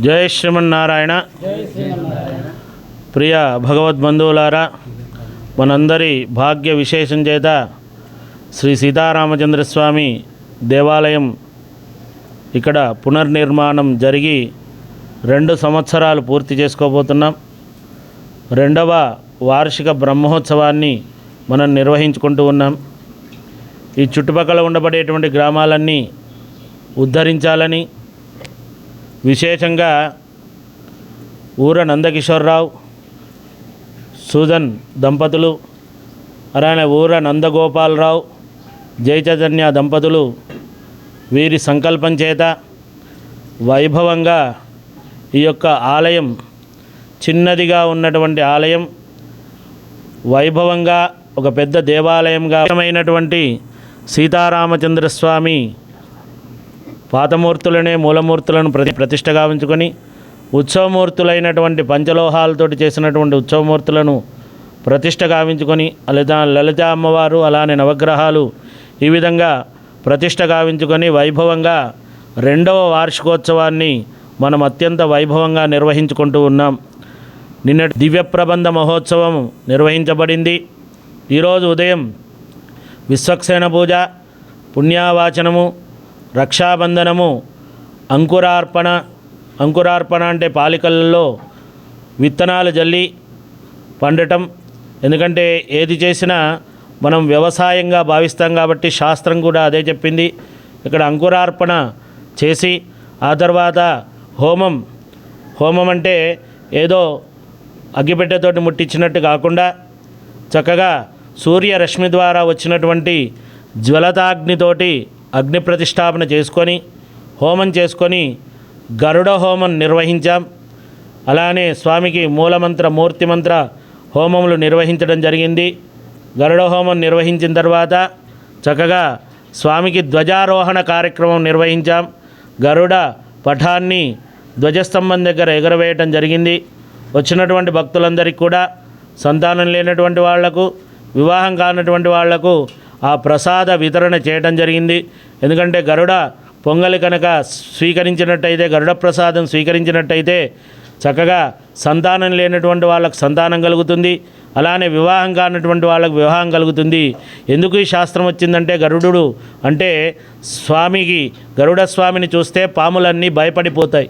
జై శ్రీమన్నారాయణ. ప్రియ భగవద్బంధువులారా మనందరి భాగ్య విశేషం చేత శ్రీ సీతారామచంద్రస్వామి దేవాలయం ఇక్కడ పునర్నిర్మాణం జరిగి రెండు సంవత్సరాలు పూర్తి చేసుకోబోతున్నాం. రెండవ వార్షిక బ్రహ్మోత్సవాన్ని మనం నిర్వహించుకుంటూ ఉన్నాం. ఈ చుట్టుపక్కల ఉండబడేటువంటి గ్రామాలన్నీ ఉద్ధరించాలని విశేషంగా ఊర నందకిషోర్రావు సూజన్ దంపతులు అలానే ఊర నందగోపాలరావు జయచైతన్య దంపతులు వీరి సంకల్పం చేత వైభవంగా ఈ యొక్క ఆలయం చిన్నదిగా ఉన్నటువంటి ఆలయం వైభవంగా ఒక పెద్ద దేవాలయంగా అయినటువంటి సీతారామచంద్ర స్వామి పాతమూర్తులనే మూలమూర్తులను ప్రతి ప్రతిష్ట గావించుకొని ఉత్సవమూర్తులైనటువంటి పంచలోహాలతోటి చేసినటువంటి ఉత్సవమూర్తులను ప్రతిష్ట గావించుకొని లలిత లలిత అమ్మవారు అలానే నవగ్రహాలు ఈ విధంగా ప్రతిష్ట గావించుకొని వైభవంగా రెండవ వార్షికోత్సవాన్ని మనం అత్యంత వైభవంగా నిర్వహించుకుంటూ ఉన్నాం. నిన్న దివ్య ప్రబంధ మహోత్సవం నిర్వహించబడింది. ఈరోజు ఉదయం విశ్వక్సేన పూజ పుణ్యావాచనము రక్షాబంధనము అంకురార్పణ అంకురార్పణ అంటే పాలికలలో విత్తనాలు జల్లి పండటం. ఎందుకంటే ఏది చేసినా మనం వ్యవసాయంగా భావిస్తాం కాబట్టి శాస్త్రం కూడా అదే చెప్పింది. ఇక్కడ అంకురార్పణ చేసి ఆ తర్వాత హోమం. హోమం అంటే ఏదో అగ్గిపెట్టెతోటి ముట్టించినట్టు కాకుండా చక్కగా సూర్యరశ్మి ద్వారా వచ్చినటువంటి జ్వలతాగ్నితోటి అగ్ని ప్రతిష్టాపన చేసుకొని హోమం చేసుకొని గరుడ హోమం నిర్వహించాం. అలానే స్వామికి మూలమంత్ర మూర్తిమంత్ర హోమములు నిర్వహించడం జరిగింది. గరుడ హోమం నిర్వహించిన తర్వాత చక్కగా స్వామికి ధ్వజారోహణ కార్యక్రమం నిర్వహించాం. గరుడ పఠాన్ని ధ్వజస్తంభం దగ్గర ఎగరవేయటం జరిగింది. వచ్చినటువంటి భక్తులందరికీ కూడా సంతానం లేనటువంటి వాళ్ళకు వివాహం కానటువంటి వాళ్ళకు ఆ ప్రసాద వితరణ చేయటం జరిగింది. ఎందుకంటే గరుడ పొంగలి కనుక స్వీకరించినట్టయితే గరుడ ప్రసాదం స్వీకరించినట్టయితే చక్కగా సంతానం లేనటువంటి వాళ్ళకు సంతానం కలుగుతుంది. అలానే వివాహం కానటువంటి వాళ్ళకు వివాహం కలుగుతుంది. ఎందుకు ఈ శాస్త్రం వచ్చిందంటే గరుడు అంటే స్వామికి గరుడ స్వామిని చూస్తే పాములన్నీ భయపడిపోతాయి.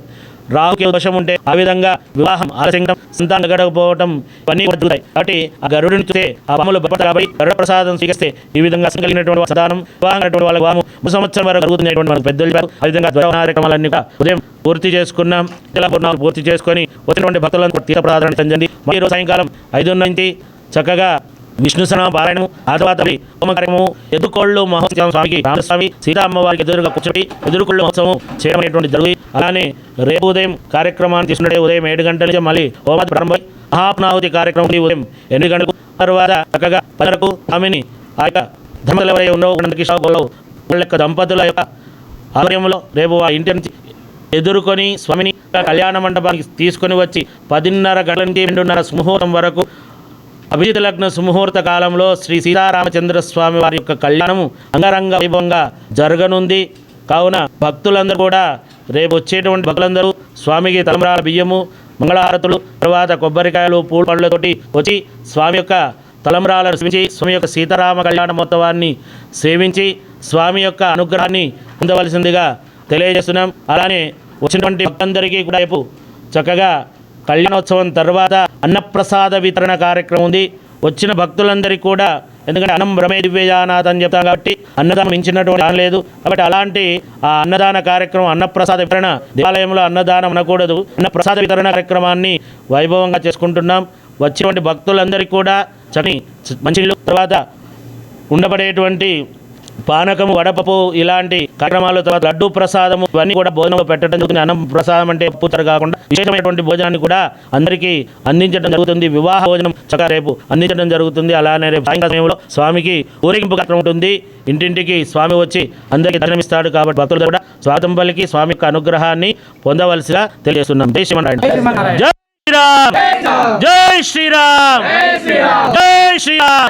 రాహుకి దోషం ఉంటే ఆ విధంగా వివాహం ఆలస్యంగా సంతానం గడకపోవటం ఇవన్నీ కూడా కాబట్టి ఆ గరుడిని చూస్తే ఆ పాములు భయపడతాయి కాబట్టి గరుడ ప్రసాదం స్వీకరిస్తే ఈ విధంగా కలిగినటువంటి సంతానం వివాహం వాళ్ళ వాళ్ళకి వివాహం సంవత్సరం వరకు జరుగుతున్నటువంటి మనకు పెద్దలు ఆ విధంగా ధ్వజ కార్యక్రమాలన్నీ కూడా ఉదయం పూర్తి చేసుకున్నాం ఇలా పూర్ణాలు పూర్తి చేసుకొని వచ్చినటువంటి భక్తులను తీర్థ ప్రాధాన్యత చెందింది మరి సాయంకాలం ఐదు నుంచి చక్కగా విష్ణు సన పారాయణము ఆ తర్వాత హోమ కార్యక్రమము ఎదుర్కోళ్ళు మహోత్సవం స్వామికి రామస్వామి సీతా అమ్మవారికి ఎదురుగా కూర్చొని ఎదురుకోళ్ళు మహోత్సవం చేయడం అనేటువంటి జరుగుతుంది అలానే రేపు ఉదయం కార్యక్రమాన్ని తీసుకుంటే ఉదయం ఏడు గంటల నుంచి మళ్ళీ హోమాది ప్రారంభమై మహాప్నాహుతి కార్యక్రమం ఉదయం ఎనిమిది గంటలకు తర్వాత చక్కగా పదరకు ఆమెని ఆ యొక్క ధర్మలవరై వాళ్ళ యొక్క దంపతుల యొక్క ఆలయంలో రేపు ఆ ఇంటి నుంచి ఎదుర్కొని స్వామిని కళ్యాణ మండపానికి తీసుకొని వచ్చి పదిన్నర గంటల నుంచి రెండున్నర ముహూర్తం వరకు అభిజిత లగ్న సుముహూర్త కాలంలో శ్రీ సీతారామచంద్ర స్వామి వారి యొక్క కళ్యాణము అంగరంగ వైభవంగా జరగనుంది. కావున భక్తులందరూ కూడా రేపు వచ్చేటువంటి భక్తులందరూ స్వామికి తలమరాల బియ్యము మంగళహారతులు తర్వాత కొబ్బరికాయలు పూల పళ్ళతోటి వచ్చి స్వామి యొక్క తలంబరాలను సేవించి స్వామి యొక్క సీతారామ కళ్యాణ మహోత్సవాన్ని సేవించి స్వామి యొక్క అనుగ్రహాన్ని పొందవలసిందిగా తెలియజేస్తున్నాం. అలానే వచ్చినటువంటి భక్తులందరికీ కూడా రేపు చక్కగా కళ్యాణోత్సవం తర్వాత అన్నప్రసాద వితరణ కార్యక్రమం ఉంది. వచ్చిన భక్తులందరికీ కూడా ఎందుకంటే అన్నం భ్రమే దివ్యజానాథ్ అని చెప్తాం కాబట్టి అన్నదానం మించినటువంటి దానం లేదు. కాబట్టి అలాంటి ఆ అన్నదాన కార్యక్రమం అన్నప్రసాద వితరణ దేవాలయంలో అన్నదానం అనకూడదు. అన్నప్రసాద వితరణ కార్యక్రమాన్ని వైభవంగా చేసుకుంటున్నాం. వచ్చినటువంటి భక్తులందరికీ కూడా చని మంచి తర్వాత ఉండబడేటువంటి పానకము వడపప్పు ఇలాంటి కార్యక్రమాలు తర్వాత లడ్డు ప్రసాదము ఇవన్నీ కూడా భోజనంలో పెట్టడం జరుగుతుంది. అన్నం ప్రసాదం అంటే పూతర కాకుండా విశేషమైనటువంటి భోజనాన్ని కూడా అందరికీ అందించడం జరుగుతుంది. వివాహ భోజనం చక్కగా రేపు అందించడం జరుగుతుంది. అలానే రేపు సాయంకాల సమయంలో స్వామికి ఊరేగింపు కార్యక్రమం ఉంటుంది. ఇంటింటికి స్వామి వచ్చి అందరికీ దర్శనమిస్తాడు కాబట్టి భక్తులు కూడా స్వాగతం పలికి స్వామి యొక్క అనుగ్రహాన్ని పొందవలసిగా తెలియజేస్తున్నాం. జై శ్రీమన్నారాయణ. జై శ్రీరామ్. జై శ్రీరామ్. జై శ్రీరామ్.